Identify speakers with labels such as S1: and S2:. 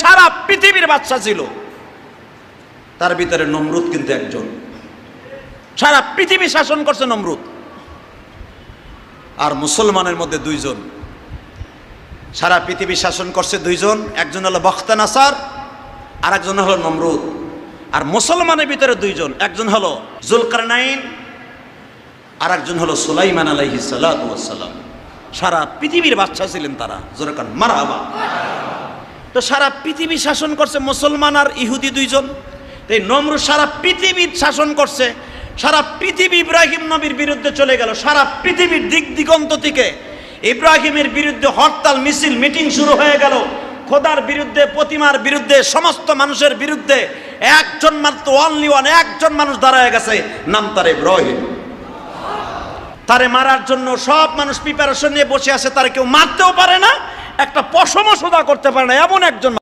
S1: সারা পৃথিবীর বাচ্চা ছিল। তার ভিতরে নমরুদ কিন্তু একজন। সারা পৃথিবী শাসন করছে নমরুদ। আর মুসলমানের মধ্যে দুইজন। সারা পৃথিবী শাসন করছে দুইজন। একজন হলো বখতান আসার আর একজন হলো নমরুদ। আর মুসলমানের ভিতরে দুইজন। একজন হলো জুলকারনাইন আর একজন হলো সুলাইমান আলাইহি সালাম। সারা পৃথিবীর বাচ্চা ছিলেন তারা। জোরকান মারাবা তো সারা পৃথিবী শাসন করছে মুসলমান আর ইহুদি দুইজন। এই নমরুদ সারা পৃথিবীর শাসন করছে। সারা পৃথিবী ইব্রাহিম নবীর বিরুদ্ধে চলে গেল। সারা পৃথিবীর দিক দিগন্ত থেকে ইব্রাহিমের বিরুদ্ধে হরতাল, মিছিল, মিটিং শুরু হয়ে গেল। খোদার বিরুদ্ধে, প্রতিমার বিরুদ্ধে, সমস্ত মানুষের বিরুদ্ধে একজন মাত্র অনলি ওয়ান একজন মানুষ দাঁড়ায় গেছে, নাম তার ইব্রাহিম। তারে মারার জন্য সব মানুষ প্রিপারেশন নিয়ে বসে আছে, তারে কেউ মারতেও পারে না। একটা পশমও সোদা করতে পারে না এমন একজন